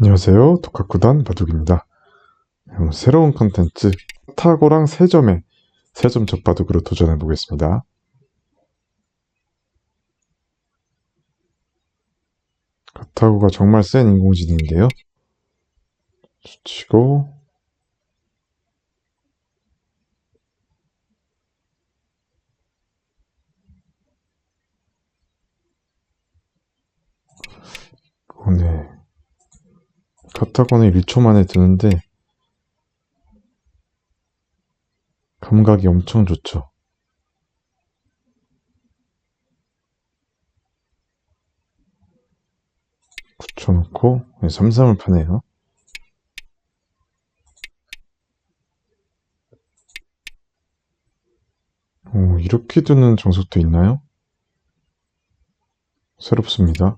안녕하세요. 독학구단 바둑입니다. 오늘 새로운 컨텐츠 타고랑 세점에 세점 적바둑으로 도전해 보겠습니다. 카타고가 정말 센 인공지능인데요. 치고 오네 카타고는 1초 만에 드는데 감각이 엄청 좋죠. 붙여놓고 3-3을 파네요. 오, 이렇게 두는 정석도 있나요? 새롭습니다.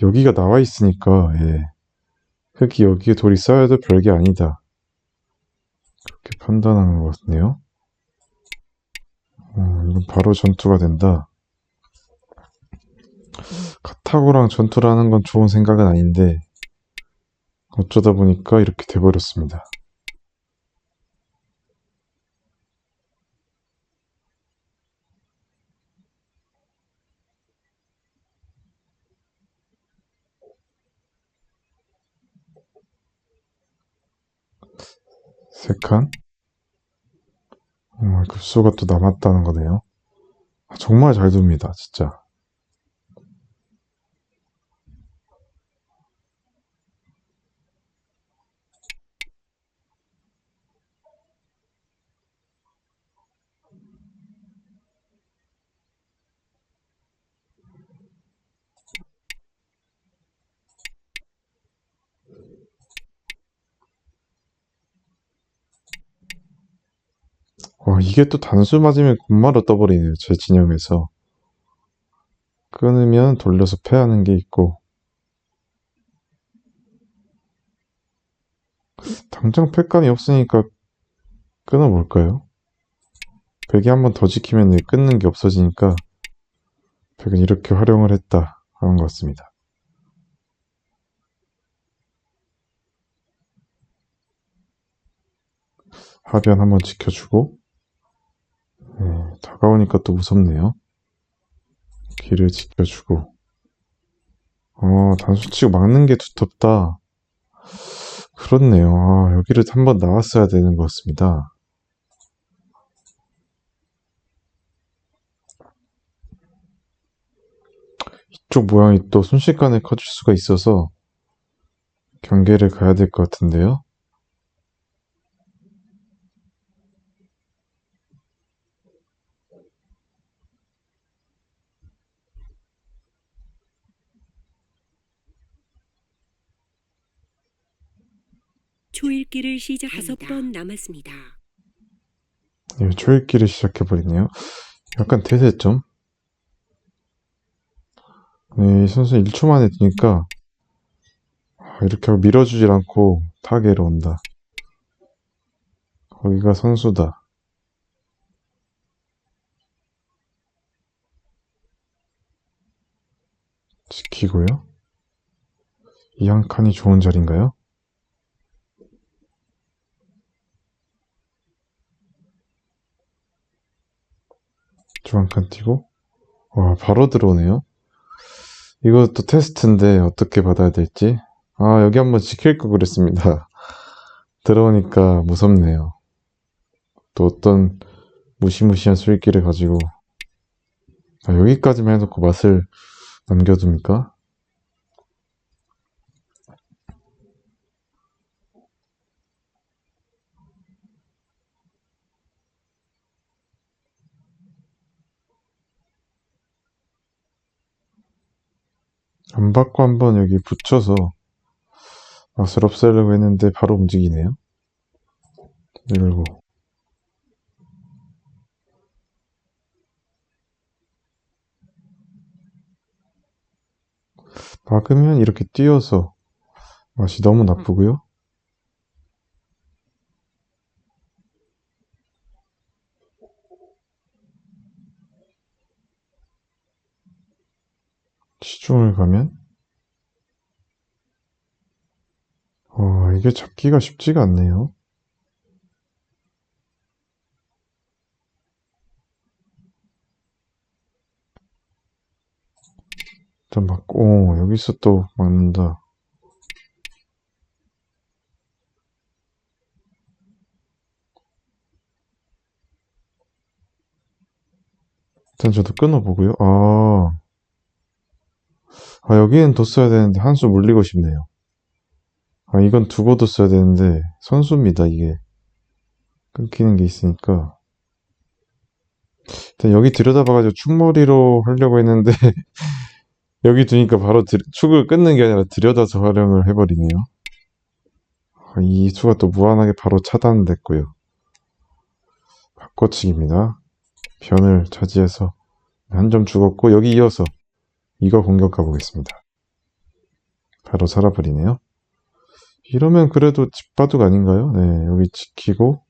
여기가 나와 있으니까 예. 흙이 여기에 돌이 쌓여도 별게 아니다. 그렇게 판단하는 것 같네요. 어, 이건 바로 전투가 된다. 카타고랑 전투를 하는 건 좋은 생각은 아닌데 어쩌다 보니까 이렇게 돼버렸습니다. 세 칸? 어, 급수가 또 남았다는 거네요. 아, 정말 잘 둡니다, 진짜. 와, 이게 또 단수 맞으면 곧바로 떠버리네요. 제 진영에서. 끊으면 돌려서 패하는 게 있고. 당장 패감이 없으니까 끊어볼까요? 백이 한 번 더 지키면 끊는 게 없어지니까 백은 이렇게 활용을 했다 하는 것 같습니다. 하변 한번 지켜주고 네, 다가오니까 또 무섭네요. 길을 지켜주고 어, 단수치고 막는 게 두텁다. 그렇네요. 아, 여기를 한번 나왔어야 되는 것 같습니다. 이쪽 모양이 또 순식간에 커질 수가 있어서 경계를 가야 될 것 같은데요. 초읽기를 시작 다섯 번 남았습니다. 예, 초읽기를 시작해 버리네요. 약간 대세점. 네, 이 선수 1초 만에 드니까 아, 이렇게 하고 밀어주질 않고 타겟로 온다. 거기가 선수다. 지키고요. 이 한 칸이 좋은 자리인가요? 중앙칸 띄고? 와 바로 들어오네요. 이것도 테스트인데 어떻게 받아야 될지? 아 여기 한번 지킬 거 그랬습니다. 들어오니까 무섭네요. 또 어떤 무시무시한 수익기를 가지고. 아, 여기까지만 해놓고 맛을 남겨둡니까? 안 받고 한번 여기 붙여서 맛을 없애려고 했는데 바로 움직이네요. 밀고 막으면 이렇게 띄어서 맛이 너무 나쁘고요. 시중을 가면 이게 잡기가 쉽지가 않네요. 일단 오, 여기서 또 막는다. 일단 저도 끊어보고요. 아, 아, 여기는 더 써야 되는데 한 수 물리고 싶네요. 아, 이건 두고도 써야 되는데 선수입니다, 이게. 끊기는 게 있으니까. 일단 여기 들여다봐가지고 축머리로 하려고 했는데 여기 두니까 바로 들- 축을 끊는 게 아니라 들여다서 활용을 해버리네요. 아, 이 수가 또 무한하게 바로 차단됐고요. 바꿔치기입니다. 변을 차지해서 한 점 죽었고 여기 이어서 이거 공격 가 보겠습니다. 바로 살아버리네요. 이러면 그래도 집바둑 아닌가요? 네, 여기 지키고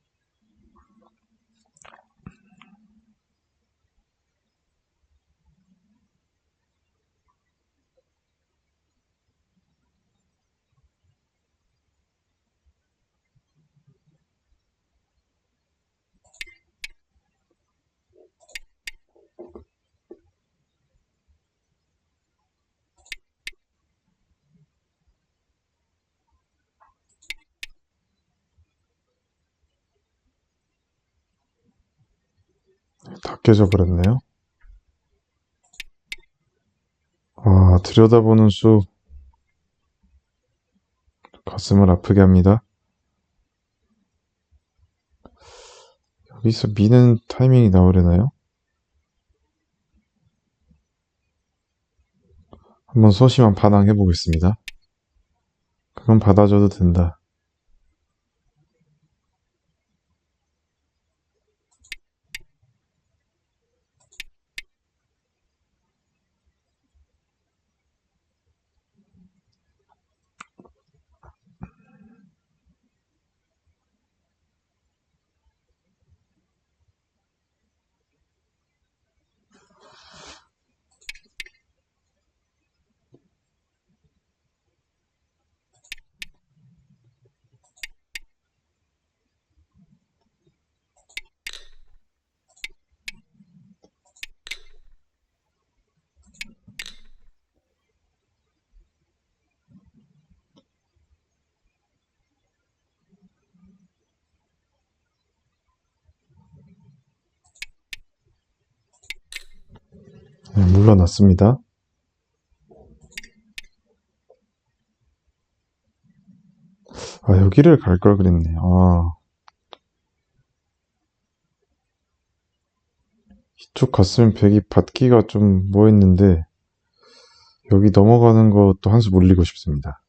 다 깨져버렸네요. 아, 들여다보는 수 가슴을 아프게 합니다. 여기서 미는 타이밍이 나오려나요? 한번 소심한 반항 해 보겠습니다. 그건 받아줘도 된다. 네, 물러났습니다. 아, 여기를 갈 걸 그랬네. 아. 이쪽 갔으면 백이 받기가 좀 뭐했는데, 여기 넘어가는 것도 한수 물리고 싶습니다.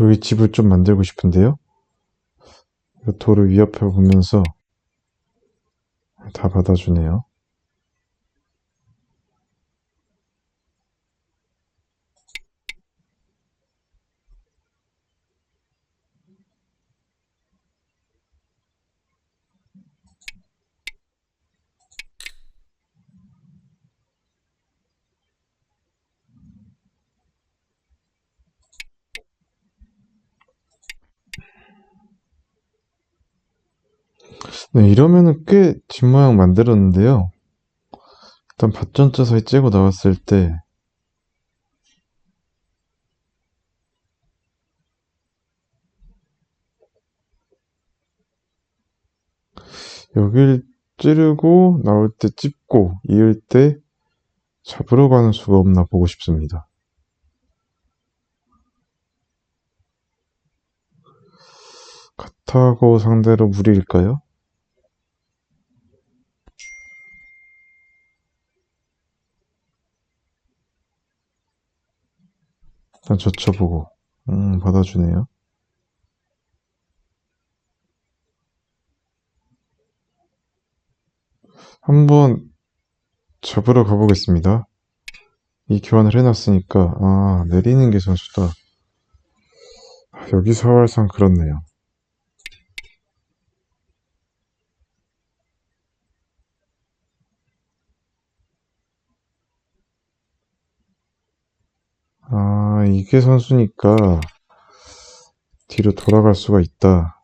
여기 집을 좀 만들고 싶은데요. 이 돌을 위협해 보면서 다 받아주네요. 네, 이러면은 꽤 뒷모양 만들었는데요. 일단 밭전자 사이 째고 나왔을 때 여길 찌르고 나올 때 찝고 이을 때 잡으러 가는 수가 없나 보고 싶습니다. 카타고 상대로 무리일까요? 일단 젖혀보고 음 받아주네요. 한번 잡으러 가보겠습니다. 이 교환을 해놨으니까 아 내리는 게 선수다. 아, 여기서 활상 그렇네요. 이게 선수니까 뒤로 돌아갈 수가 있다.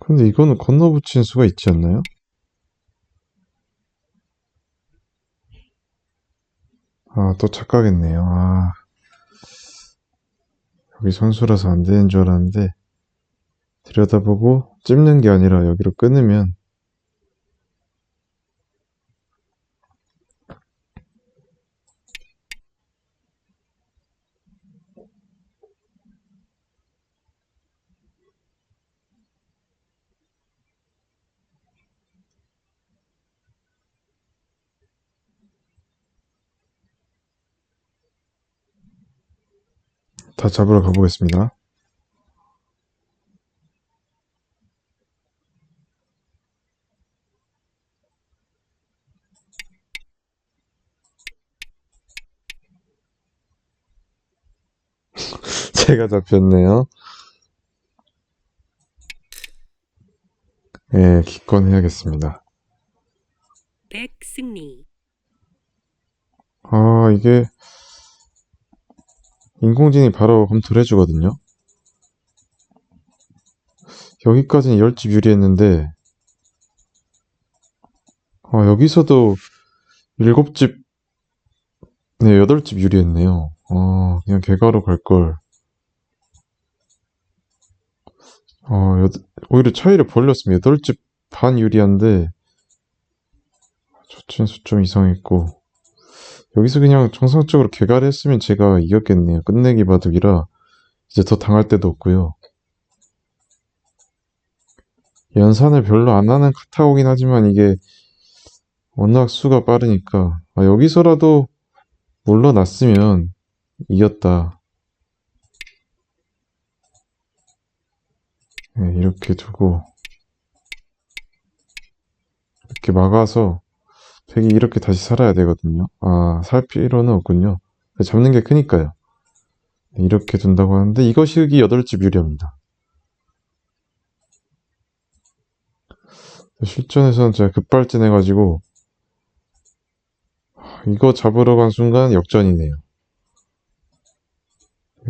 근데 이거는 건너 붙인 수가 있지 않나요? 아, 또 착각했네요. 아, 여기 선수라서 안 되는 줄 알았는데, 들여다보고 찝는 게 아니라 여기로 끊으면, 다 잡으러 가보겠습니다. 제가 잡혔네요. 예, 기권 해야겠습니다. 백승리. 아, 이게, 인공지능이 바로 검토를 해주거든요. 여기까지는 10집 유리했는데, 아, 여기서도 7집, 네, 8집 유리했네요. 아, 그냥 개가로 갈걸. 아, 여, 오히려 차이를 벌렸습니다. 8집 반 유리한데, 저 친수 좀 이상했고, 여기서 그냥 정상적으로 개가를 했으면 제가 이겼겠네요. 끝내기 바둑이라, 이제 더 당할 데도 없고요. 연산을 별로 안 하는 카타고긴 하지만 이게 워낙 수가 빠르니까 아, 여기서라도 물러났으면 이겼다. 네, 이렇게 두고 이렇게 막아서 백이 이렇게 다시 살아야 되거든요. 아, 살 필요는 없군요. 잡는 게 크니까요. 네, 이렇게 둔다고 하는데 이것이 흑이 8집 유리합니다. 실전에서는 제가 급발진해가지고 이거 잡으러 간 순간 역전이네요.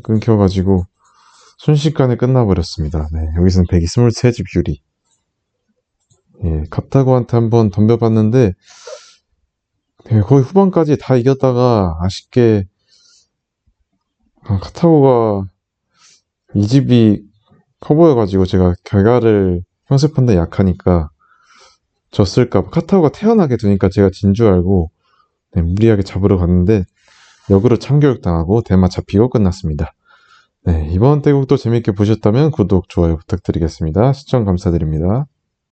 끊겨가지고 순식간에 끝나버렸습니다. 네, 여기서는 123집 유리. 예, 갑타고한테 한번 덤벼봤는데 네, 거의 후반까지 다 이겼다가 아쉽게 아, 카타고가 이 집이 커 보여가지고 제가 결과를 형세 판단 약하니까 졌을까 카타고가 태어나게 되니까 제가 진 줄 알고 네, 무리하게 잡으러 갔는데 역으로 참교육 당하고 대마 잡히고 끝났습니다. 네, 이번 대국도 재밌게 보셨다면 구독, 좋아요 부탁드리겠습니다. 시청 감사드립니다.